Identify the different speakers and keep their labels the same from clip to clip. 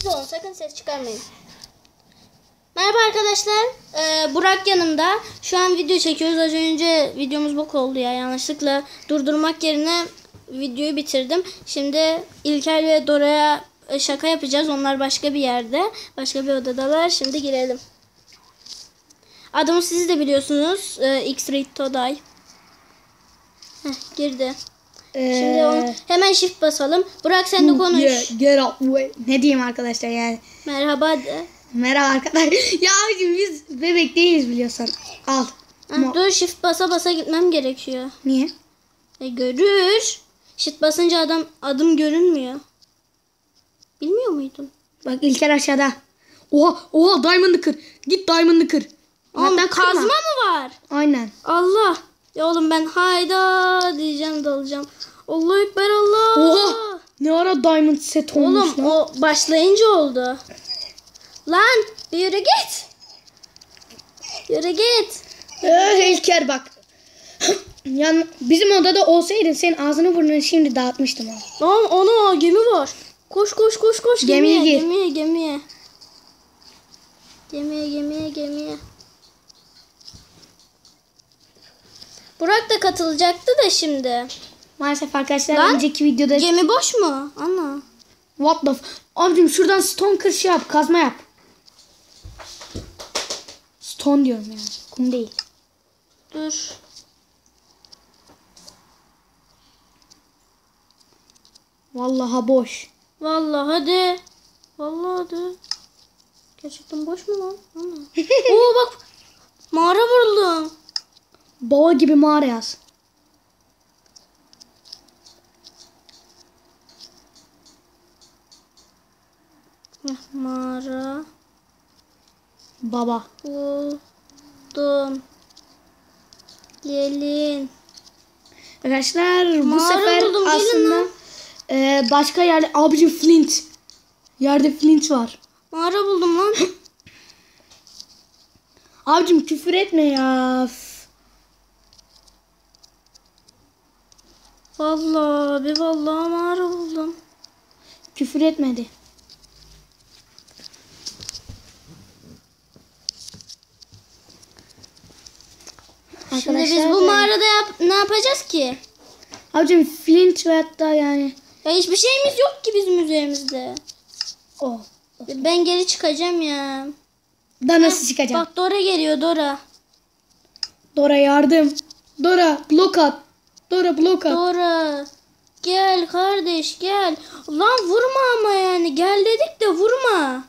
Speaker 1: Sessiz olun sakın ses çıkarmayın. Merhaba arkadaşlar. Ee, Burak yanımda. Şu an video çekiyoruz. Az önce videomuz bok oldu ya. Yanlışlıkla durdurmak yerine videoyu bitirdim. Şimdi İlker ve Dora'ya e, şaka yapacağız. Onlar başka bir yerde. Başka bir odadalar. Şimdi girelim. Adımı siz de biliyorsunuz. Ee, X-Ray Today. Heh, girdi. Şimdi onu hemen shift basalım. Burak sen de konuş.
Speaker 2: Yeah, get up. wait. Ne diyeyim arkadaşlar yani.
Speaker 1: Merhaba de.
Speaker 2: Merhaba arkadaşlar. ya abicim biz bebek değiliz biliyorsun. Al.
Speaker 1: Heh, dur shift basa basa gitmem gerekiyor.
Speaker 2: Niye?
Speaker 1: E görür. Shift basınca adam adım görünmüyor. Bilmiyor muydun?
Speaker 2: Bak İlker aşağıda. Oha oha diamond'ı kır. Git diamond'ı kır.
Speaker 1: Oğlum
Speaker 2: Hatta kırma.
Speaker 1: kazma mı var?
Speaker 2: Aynen.
Speaker 1: Allah. Ya oğlum ben hayda. Allah ekber Allah.
Speaker 2: Oha. Ne ara diamond set olmuş
Speaker 1: Oğlum
Speaker 2: lan.
Speaker 1: o başlayınca oldu. Lan bir yürü git. Yürü git.
Speaker 2: Eh, İlker bak. yani bizim odada olsaydın senin ağzını burnunu şimdi dağıtmıştım.
Speaker 1: Lan ana gemi var. Koş koş koş koş
Speaker 2: Gemiye
Speaker 1: gemiye
Speaker 2: gir.
Speaker 1: gemiye gemiye. Gemiye gemiye gemiye. Burak da katılacaktı da şimdi.
Speaker 2: Maalesef arkadaşlar
Speaker 1: Lan.
Speaker 2: önceki videoda
Speaker 1: Gemi boş mu? Ana.
Speaker 2: What the Abicim şuradan stone kır şey yap. Kazma yap. Stone diyorum yani. Kum değil.
Speaker 1: Dur.
Speaker 2: Vallahi boş.
Speaker 1: Vallahi hadi. Vallahi hadi. Gerçekten boş mu lan? Oo bak. Mağara buldum.
Speaker 2: Baba gibi mağara yaz.
Speaker 1: Mağara
Speaker 2: Baba.
Speaker 1: buldum. Gelin.
Speaker 2: Arkadaşlar bu
Speaker 1: Mağara
Speaker 2: sefer
Speaker 1: buldum,
Speaker 2: aslında e, başka yerde abicim flint. Yerde flint var.
Speaker 1: Mağara buldum lan.
Speaker 2: Abicim küfür etme ya.
Speaker 1: Vallahi bir vallahi mağara buldum.
Speaker 2: Küfür etmedi.
Speaker 1: Şimdi biz
Speaker 2: Arkadaşlar,
Speaker 1: bu mağarada yap ne yapacağız ki?
Speaker 2: Abicim flint ve hatta yani
Speaker 1: Ya hiçbir şeyimiz yok ki bizim üzerimizde.
Speaker 2: o.
Speaker 1: Ben geri çıkacağım ya.
Speaker 2: Da nasıl çıkacağım?
Speaker 1: Bak Dora geliyor Dora.
Speaker 2: Dora yardım. Dora blok at. Dora blok at.
Speaker 1: Dora. Gel kardeş gel. Lan vurma ama yani. Gel dedik de vurma.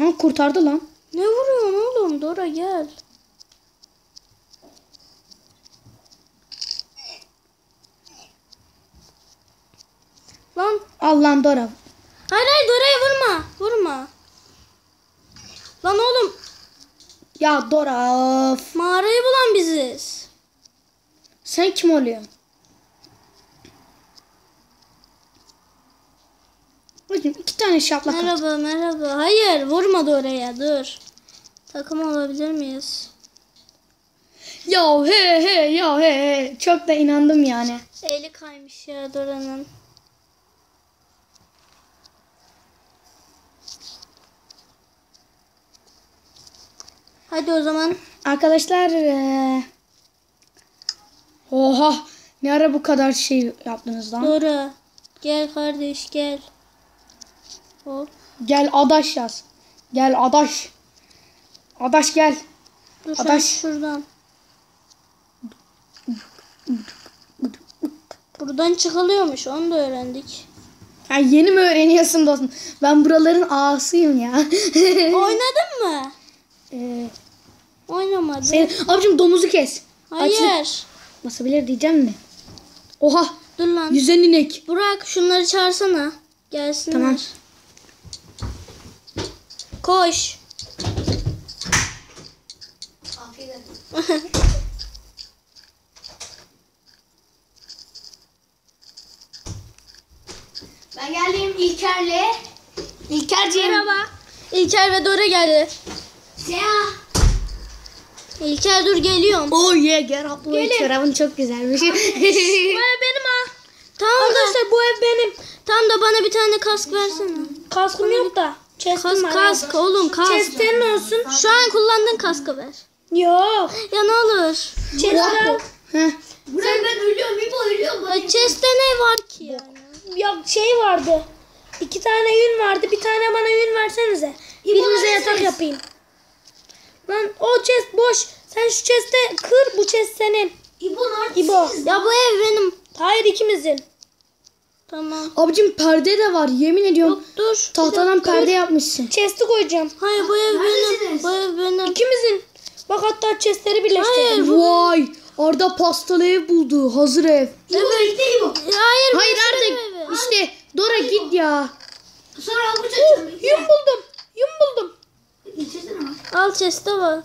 Speaker 2: Aa, kurtardı lan.
Speaker 1: Ne vuruyorsun oğlum? Dora gel. Lan
Speaker 2: Al lan Dora.
Speaker 1: hayır hayır Dora'ya vurma. Vurma. Lan oğlum
Speaker 2: Ya Dora of.
Speaker 1: mağarayı bulan biziz.
Speaker 2: Sen kim oluyorsun? Bakın iki tane şaplak at.
Speaker 1: Merhaba merhaba. Hayır vurma Dora'ya dur. Takım olabilir miyiz?
Speaker 2: Ya he he ya he he. Çok da inandım yani.
Speaker 1: Eli kaymış ya Dora'nın. Hadi o zaman.
Speaker 2: Arkadaşlar eee, Oha. Ne ara bu kadar şey yaptınız lan?
Speaker 1: Dora. Gel kardeş gel. Hop.
Speaker 2: Gel adaş yaz. Gel adaş. Adaş gel.
Speaker 1: Dur
Speaker 2: Adaş.
Speaker 1: şuradan. Buradan çıkılıyormuş onu da öğrendik.
Speaker 2: Ha, yeni mi öğreniyorsun dostum? Ben buraların ağasıyım ya.
Speaker 1: Oynadın mı?
Speaker 2: Eee,
Speaker 1: Oynamadım.
Speaker 2: senin, abicim domuzu kes.
Speaker 1: Hayır.
Speaker 2: Basabilir diyeceğim de. Oha.
Speaker 1: Dur lan.
Speaker 2: Yüzen inek.
Speaker 1: Burak şunları çağırsana. Gelsinler.
Speaker 2: Tamam.
Speaker 1: Koş.
Speaker 2: Ben geldim İlker'le. İlker'ciğim.
Speaker 1: Merhaba. İlker ve Dora geldi.
Speaker 2: Ya.
Speaker 1: İlker dur geliyorum.
Speaker 2: Oh yeah get up. Bu çorabın çok güzelmiş.
Speaker 1: Vay benim ha. Tamam da,
Speaker 3: Arkadaşlar bu ev benim.
Speaker 1: tamam da bana bir tane kask versene.
Speaker 3: Kaskım yok da. Chest'im
Speaker 1: Kask
Speaker 3: var.
Speaker 1: kask oğlum kask.
Speaker 3: Chest senin olsun.
Speaker 1: Şu an kullandığın kaskı ver.
Speaker 3: Yok.
Speaker 1: Ya ne olur.
Speaker 3: Chest al.
Speaker 2: Heh.
Speaker 4: Burak ben ölüyorum. İbo ölüyorum.
Speaker 1: Chest'te ne var ki yani?
Speaker 3: Ya şey vardı. İki tane yün vardı. Bir tane bana yün versenize. Birimize yatak yapayım. Lan o chest boş. Sen şu chest'e kır. Bu chest senin.
Speaker 4: İbo neredesiniz?
Speaker 3: İbo.
Speaker 1: Ya bu ev benim.
Speaker 3: Hayır ikimizin.
Speaker 1: Tamam.
Speaker 2: Abicim perde de var yemin ediyorum.
Speaker 1: Yok dur.
Speaker 2: Tahtadan perde yapmışsın.
Speaker 3: Chest'i koyacağım.
Speaker 1: Hayır bu ev benim. Bu ev benim.
Speaker 3: İkimizin. Bak hatta chest'leri birleştirdim.
Speaker 1: Hayır.
Speaker 2: Vay Arda pastalı ev buldu. Hazır ev.
Speaker 4: İbo.
Speaker 1: Hayır.
Speaker 2: Hayır Arda işte Dora git ya.
Speaker 4: Sonra açıyorum.
Speaker 3: Yün buldum. Yün buldum.
Speaker 4: Bak.
Speaker 1: Al chest'e bak.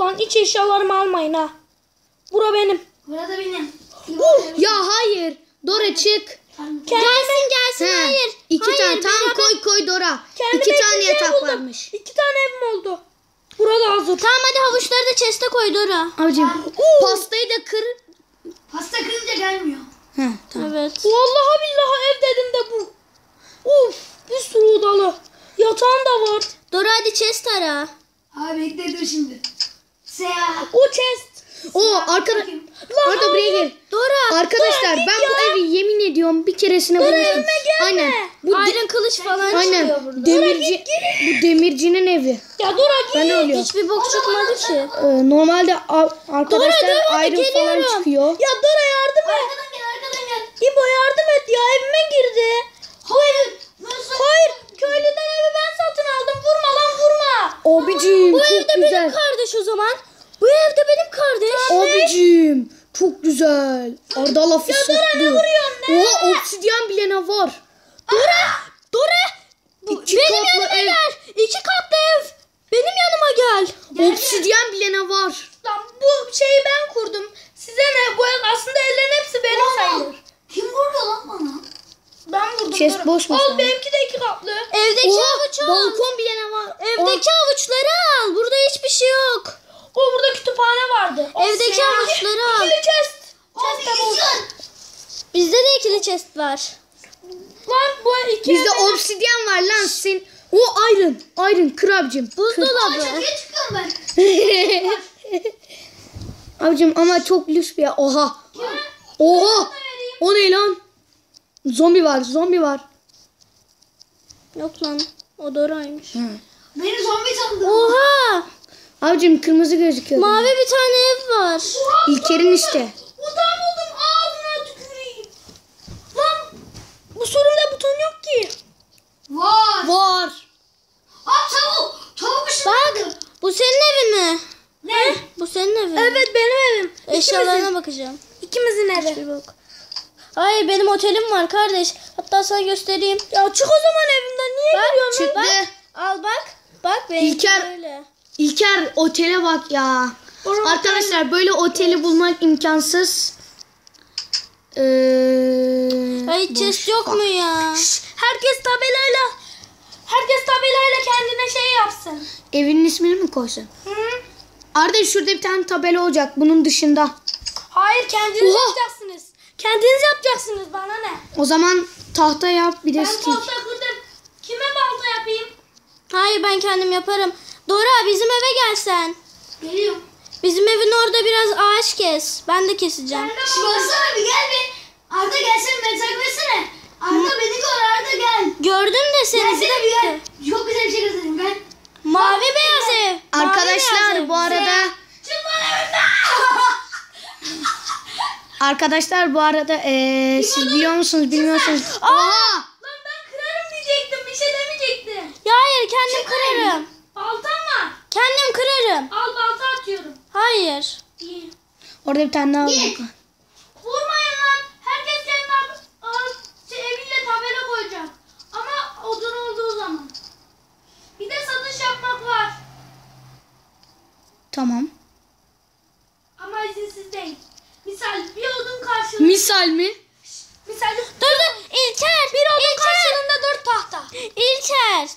Speaker 3: Lan iç eşyalarımı almayın ha. Bura benim.
Speaker 4: Burada benim. İbo.
Speaker 2: Ya hayır. Dora çık.
Speaker 1: Gelsin gelsin
Speaker 2: He,
Speaker 1: hayır.
Speaker 2: İki
Speaker 1: hayır,
Speaker 2: tane tam
Speaker 1: beraber-
Speaker 2: koy koy Dora.
Speaker 3: Kendime
Speaker 2: İki tane yatak
Speaker 3: buldum.
Speaker 2: varmış.
Speaker 3: İki tane evim oldu. Burada hazır.
Speaker 1: Tamam hadi havuçları da chest'e koy Dora.
Speaker 2: Abicim pastayı da kır.
Speaker 4: Pasta kırınca gelmiyor.
Speaker 2: Heh, tamam.
Speaker 1: Evet.
Speaker 3: Vallahi billahi ev dedim de bu. Uf bir sürü odalı. Yatağım da var.
Speaker 1: Dora hadi chest ara.
Speaker 4: Abi bekle dur şimdi. Seyahat.
Speaker 3: O chest.
Speaker 2: O arkada Arda buraya gel.
Speaker 1: Dora.
Speaker 2: Arkadaşlar ben bu evi yemin ediyorum bir keresine bulmuştum.
Speaker 3: evime gelme.
Speaker 2: Aynen. Bu
Speaker 1: Iron kılıç falan çıkıyor
Speaker 2: aynen.
Speaker 1: burada.
Speaker 2: Demirci bu demircinin evi.
Speaker 3: Ya Dora git.
Speaker 2: Ben ölüyorum.
Speaker 1: Hiçbir bok çıkmadı ki.
Speaker 2: Ee, normalde a- arkadaşlar
Speaker 1: Dora, hadi
Speaker 2: ayrım falan çıkıyor.
Speaker 3: Ya Dora yardım et.
Speaker 4: Arkadan gel arkadan gel.
Speaker 3: İbo yardım et ya evime girdi.
Speaker 4: Hayır. Nasıl?
Speaker 3: Hayır köylüden evi ben satın aldım. Vurma lan vurma.
Speaker 2: Abicim
Speaker 1: Bu
Speaker 2: çok
Speaker 1: evde
Speaker 2: güzel.
Speaker 1: benim kardeş o zaman. Bu evde benim kardeş.
Speaker 2: Abicim çok güzel. Arda lafı soktu.
Speaker 3: vuruyorsun ne?
Speaker 2: Oha obsidyen bile ne var?
Speaker 1: Dora. Dora. Bu,
Speaker 2: İki
Speaker 1: benim
Speaker 2: katlı
Speaker 1: yanıma
Speaker 2: ev.
Speaker 1: gel. İki katlı ev. Benim yanıma gel.
Speaker 2: Obsidyen bile ne var?
Speaker 3: Lan bu şeyi ben kurdum. Size ne? Bu ev aslında evlerin hepsi benim sayılır.
Speaker 4: Kim vurdu lan bana?
Speaker 3: Ben vurdum.
Speaker 2: Chest boş mu
Speaker 3: Al benimki de iki katlı.
Speaker 1: Evdeki
Speaker 2: Oha
Speaker 1: havucu al.
Speaker 2: balkon bile ne var?
Speaker 1: Evdeki havuçları al. Burada hiçbir şey yok.
Speaker 3: O burada kütüphane vardı. O
Speaker 1: Evdeki
Speaker 3: senin-
Speaker 1: havuçları al.
Speaker 3: İkili chest. Chest
Speaker 4: isyan.
Speaker 1: Bizde de ikili chest var.
Speaker 3: Lan bu iki
Speaker 2: Bizde
Speaker 3: evde-
Speaker 2: obsidyen var lan sen. O iron. Iron kır abicim.
Speaker 1: Buzdolabı.
Speaker 4: Çatıya çıkıyorum ben.
Speaker 2: abicim ama çok lüks bir yer. Oha. Oha. O ne lan? Zombi var zombi var.
Speaker 1: Yok lan. O Dora'ymış.
Speaker 4: Beni zombi sandı.
Speaker 1: Oha.
Speaker 2: Abicim kırmızı gözüküyor.
Speaker 1: Mavi bir tane ev var.
Speaker 2: İlker'in işte.
Speaker 3: Buton buldum ağzına tüküreyim. Lan bu sorumda buton yok ki.
Speaker 4: Var.
Speaker 2: Var.
Speaker 4: Aa tavuk. Tavuk
Speaker 1: Bak.
Speaker 4: ışınlandı.
Speaker 1: Bu senin evin mi?
Speaker 4: Ne?
Speaker 1: Bu senin evin.
Speaker 3: Evet benim evim.
Speaker 1: Eşyalarına bakacağım.
Speaker 3: İkimizin evi.
Speaker 1: Bir bak. Hayır benim otelim var kardeş. Hatta sana göstereyim.
Speaker 3: Ya çık o zaman evimden. Niye
Speaker 1: Bak,
Speaker 3: geliyorsun?
Speaker 2: Çıktı.
Speaker 1: Bak. Al bak. Bak benimki
Speaker 2: İlker-
Speaker 1: böyle.
Speaker 2: İlker otele bak ya.
Speaker 3: Orada
Speaker 2: Arkadaşlar böyle oteli bulmak imkansız. Ee,
Speaker 1: Ay chest yok mu ya?
Speaker 3: Herkes tabelayla herkes tabelayla kendine şey yapsın.
Speaker 2: evinin ismini mi koysun?
Speaker 3: Hı?
Speaker 2: Arda şurada bir tane tabela olacak bunun dışında.
Speaker 3: Hayır kendiniz
Speaker 2: Oha!
Speaker 3: Kendiniz yapacaksınız bana ne?
Speaker 2: O zaman tahta yap bir de
Speaker 3: Ben
Speaker 2: stick.
Speaker 3: tahta kırdım. Kime balta yapayım?
Speaker 1: Hayır ben kendim yaparım. Dora bizim eve gelsen.
Speaker 4: Geliyorum.
Speaker 1: Bizim evin orada biraz ağaç kes. Ben de keseceğim.
Speaker 3: Ben de
Speaker 4: Şu baksana bir gel bir. Arda gelsene beni takip etsene. Arda beni gör Arda gel.
Speaker 1: Gördüm de seni.
Speaker 4: Gelsene bir gel. Çok güzel bir şey göstereyim gel.
Speaker 1: Mavi beyaz ev. Mavi beyaz
Speaker 2: Arkadaşlar
Speaker 1: ev.
Speaker 2: bu arada
Speaker 4: Çık lan evimden.
Speaker 2: Arkadaşlar bu arada ee, siz biliyor musunuz bilmiyorsunuz. Oha!
Speaker 3: Lan ben kırarım diyecektim. Bir şey demeyecektim.
Speaker 1: Ya hayır kendim kırarım.
Speaker 3: Baltam var.
Speaker 1: Kendim kırarım.
Speaker 3: Al balta atıyorum.
Speaker 1: Hayır.
Speaker 3: İyi.
Speaker 2: Orada bir tane daha var.
Speaker 3: Vurmayın lan. Herkes kendi al- şey, eviyle tabela koyacak. Ama odun olduğu zaman. Bir de satış yapmak var.
Speaker 2: Tamam.
Speaker 3: Ama izinsiz değil. Misal bir odun karşılığında.
Speaker 2: Misal mi?
Speaker 3: misal
Speaker 1: Dur dur. İlker. Bir odun
Speaker 3: karşılığında dört tahta.
Speaker 1: İlker.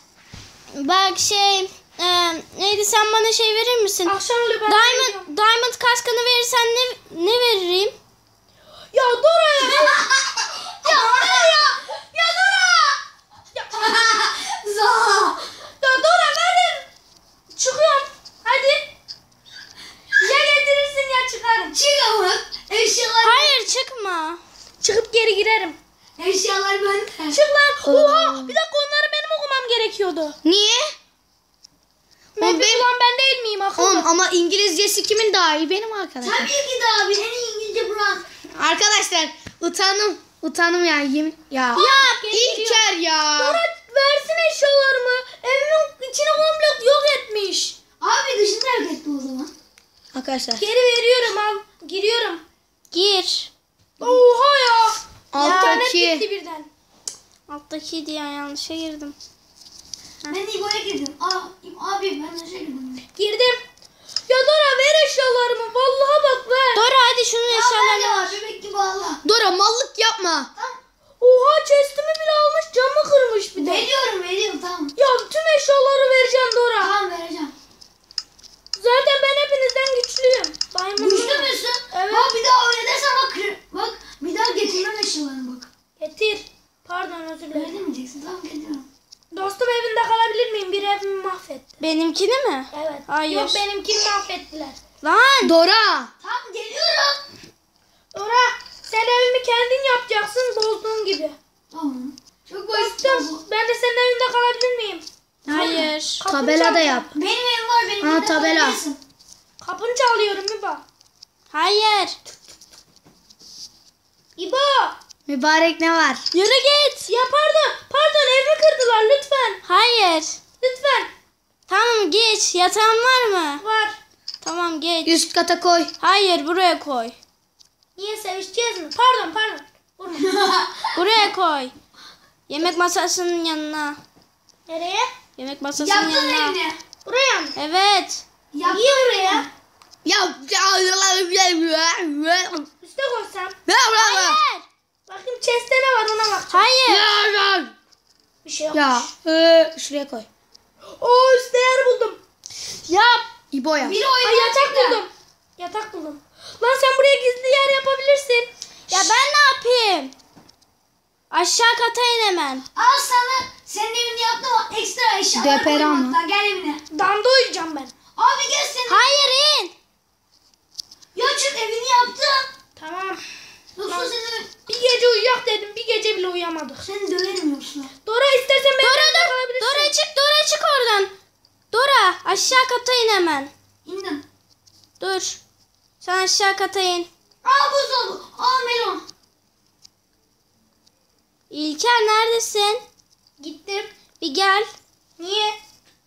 Speaker 1: Bak şey. e, neydi sen bana şey verir misin?
Speaker 3: Akşam oluyor ben
Speaker 1: Diamond, Diamond kaskını verirsen ne, ne veririm?
Speaker 3: Ya Dora ya. ya Dora ya. Ya Dora. Ya,
Speaker 4: Za.
Speaker 3: ya Dora verin. Çıkıyorum. Hadi. Ya getirirsin ya çıkarım.
Speaker 4: Çık ama. Eşyalar.
Speaker 1: Hayır çıkma.
Speaker 3: Çıkıp geri girerim.
Speaker 4: Eşyalar bende.
Speaker 3: Çık lan. Oha. Bir dakika onları benim okumam gerekiyordu.
Speaker 2: Niye?
Speaker 3: Ben
Speaker 2: benim-
Speaker 3: ulan ben değil miyim akıllı?
Speaker 2: Oğlum ama İngilizcesi kimin daha iyi? Benim arkadaşlar.
Speaker 4: Tabii ki de abi. En iyi İngilizce Burak.
Speaker 2: Arkadaşlar utandım. Utandım ya. Yemin, ya.
Speaker 3: Ya
Speaker 2: İlker ya.
Speaker 3: Dora versin eşyalarımı. Evimin içine komple yok etmiş.
Speaker 4: Abi dışında yok etti o zaman.
Speaker 2: Arkadaşlar.
Speaker 3: Geri veriyorum al. Giriyorum.
Speaker 1: Gir.
Speaker 3: Oha ya. İnternet
Speaker 2: Alttaki.
Speaker 3: gitti birden.
Speaker 1: Alttaki diye yanlışa girdim.
Speaker 4: Ben İbo'ya girdim. Aa, abi ben de şey girdim.
Speaker 3: Girdim. Ya Dora ver eşyalarımı. Vallahi bak ver.
Speaker 1: Dora hadi şunun eşyalarını
Speaker 4: bende var. Bebek gibi ağla.
Speaker 2: Dora mallık yapma.
Speaker 3: Oha chestimi bile almış camı kırmış bir de.
Speaker 4: Veriyorum veriyorum tamam.
Speaker 3: Ya tüm eşyaları vereceğim Dora.
Speaker 4: Tamam vereceğim.
Speaker 3: Zaten ben hepinizden güçlüyüm. Diamond'ım.
Speaker 4: Güçlü müsün?
Speaker 3: Evet.
Speaker 4: Bak bir daha öyle dersen bak. kır- Bak bir daha getirmem eşyalarını bak.
Speaker 3: Getir. Pardon özür
Speaker 4: Öyle
Speaker 3: dilerim.
Speaker 4: demeyeceksin. Tamam getiriyorum.
Speaker 3: Dostum evinde kalabilir miyim? Bir evimi mahvetti.
Speaker 1: Benimkini mi?
Speaker 3: Evet.
Speaker 1: Hayır.
Speaker 3: Yok benimkini mahvettiler.
Speaker 1: Lan.
Speaker 2: Dora.
Speaker 4: Tamam geliyorum.
Speaker 3: Dora sen evimi kendin yapacaksın bozduğun gibi.
Speaker 4: Tamam. Çok basit
Speaker 3: ben de senin evinde kalabilir miyim?
Speaker 1: Hayır.
Speaker 3: Kapını
Speaker 2: Tabela da
Speaker 3: çalacağım.
Speaker 2: yap.
Speaker 4: Benim evim var benim
Speaker 2: Ha, tabela.
Speaker 4: kalabilirsin.
Speaker 3: Kapını çalıyorum İbo.
Speaker 1: Hayır.
Speaker 3: İbo.
Speaker 2: Mübarek ne var?
Speaker 1: Yürü git.
Speaker 3: Ya pardon. Pardon evimi kırdılar lütfen.
Speaker 1: Hayır.
Speaker 3: Lütfen.
Speaker 1: Tamam geç. Yatağın var mı?
Speaker 3: Var.
Speaker 1: Tamam geç.
Speaker 2: Üst kata koy.
Speaker 1: Hayır buraya koy.
Speaker 3: Niye sevişeceğiz mi? Pardon pardon. Vurma.
Speaker 1: Buraya koy. Yemek masasının yanına.
Speaker 3: Nereye?
Speaker 1: Yemek masasının
Speaker 4: Yaptın
Speaker 1: yanına.
Speaker 4: evini.
Speaker 3: Buraya mı?
Speaker 1: Evet.
Speaker 4: Yaptın
Speaker 3: Niye buraya?
Speaker 2: Ya.
Speaker 3: Üste koysam.
Speaker 1: Hayır.
Speaker 3: Bakayım chest'te ne var ona bak.
Speaker 1: Hayır.
Speaker 3: Bir şey yok.
Speaker 2: Ya. ee, şuraya koy.
Speaker 3: Oo üstte yer buldum.
Speaker 1: Yap.
Speaker 2: İbo yap.
Speaker 4: Biri
Speaker 3: Ay yatak
Speaker 4: çıktı.
Speaker 3: buldum. Yatak buldum. Lan sen buraya gizli yer yapabilirsin.
Speaker 1: Ya ben ne yapayım? Aşağı kata in hemen.
Speaker 4: Al sana senin evini yaptım ama ekstra eşyalar
Speaker 2: Depera
Speaker 4: koydum
Speaker 2: mı?
Speaker 4: hatta. Gel evine.
Speaker 3: Damda uyuyacağım ben.
Speaker 4: Abi gel senin.
Speaker 1: Hayır in.
Speaker 4: Ya çık evini yaptım.
Speaker 3: Tamam.
Speaker 4: Yoksa seni,
Speaker 3: Bir gece uyuyak dedim. Bir gece bile uyuyamadık.
Speaker 4: seni döverim yoksa.
Speaker 3: Dora istersen benim
Speaker 1: Dora dur. Dora çık. Dora çık oradan. Dora aşağı kata in hemen.
Speaker 4: İndim.
Speaker 1: Dur. Sen aşağı kata in.
Speaker 4: Aa buzdolabı. Aa melon.
Speaker 1: İlker neredesin?
Speaker 3: Gittim.
Speaker 1: Bir gel.
Speaker 3: Niye?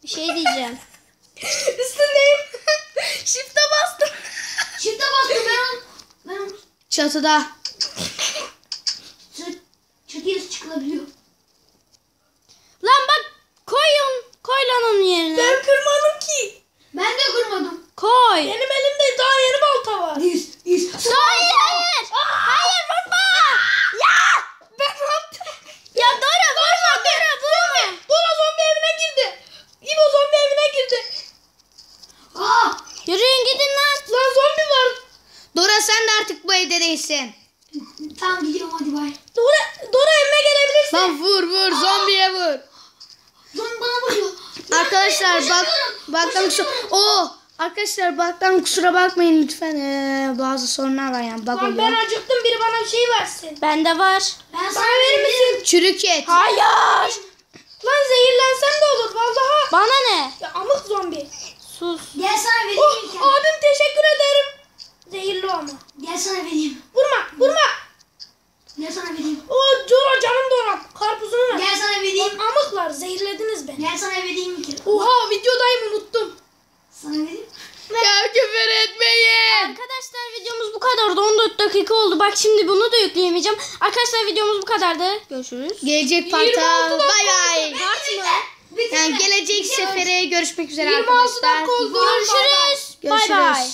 Speaker 1: Bir şey diyeceğim.
Speaker 3: Üstündeyim. Shift'e bastım.
Speaker 4: Çifte bastım ben on. Ben.
Speaker 2: Çatıda.
Speaker 4: Çıt, çıtıya çıkılabiliyor.
Speaker 1: Lan bak koyun. Koy lan onun yerine.
Speaker 3: Ben kırmadım ki.
Speaker 4: Ben de kurmadım.
Speaker 1: Koy.
Speaker 3: Benim elimde daha yeni balta var.
Speaker 4: İz, iz.
Speaker 1: Hayır hayır. Hayır vurma. Ya.
Speaker 3: Ben yaptım?
Speaker 1: Ya Dora vurma. Dora vurma.
Speaker 3: Dora zombi evine girdi. İbo zombi evine girdi.
Speaker 4: Aa.
Speaker 1: Yürüyün gidin lan.
Speaker 3: Lan zombi var.
Speaker 2: Dora sen de artık bu evde değilsin.
Speaker 4: Tamam gidiyorum hadi bay.
Speaker 3: Dora, Dora evime gelebilirsin.
Speaker 2: Lan vur vur zombiye vur.
Speaker 4: Zombi bana vuruyor.
Speaker 2: Arkadaşlar bak baktan kusura. Oo arkadaşlar baktan kusura bakmayın lütfen. Ee, bazı sorunlar var yani bak
Speaker 3: Lan ben
Speaker 2: oluyor.
Speaker 3: acıktım biri bana bir şey versin.
Speaker 1: Bende var.
Speaker 4: Ben sana
Speaker 3: Bana verir misin?
Speaker 2: Çürük et.
Speaker 1: Hayır.
Speaker 3: Lan zehirlensem de olur vallahi.
Speaker 1: Bana ne?
Speaker 3: Ya amık zombi.
Speaker 1: Sus.
Speaker 4: Gel sana vereyim.
Speaker 3: Oh abim teşekkür ederim. Zehirli ama.
Speaker 4: Gel sana vereyim.
Speaker 3: Vurma vurma.
Speaker 4: Gel sana vereyim.
Speaker 3: O Dora canım Dora. Karpuzunu ver.
Speaker 4: Gel sana vereyim.
Speaker 3: Lan amıklar zehirlediniz beni.
Speaker 4: Gel sana vereyim İlker.
Speaker 3: Oha videodayım unuttum.
Speaker 4: Sana vereyim.
Speaker 2: Ya küfür etmeyin.
Speaker 1: Arkadaşlar videomuz bu kadardı. 14 dakika oldu. Bak şimdi bunu da yükleyemeyeceğim. Arkadaşlar videomuz bu kadardı. Görüşürüz.
Speaker 2: Gelecek
Speaker 3: 26
Speaker 2: parta bay bay. Yani gelecek sefere görüşmek üzere
Speaker 3: 26
Speaker 2: arkadaşlar.
Speaker 1: Görüşürüz. Bay bay.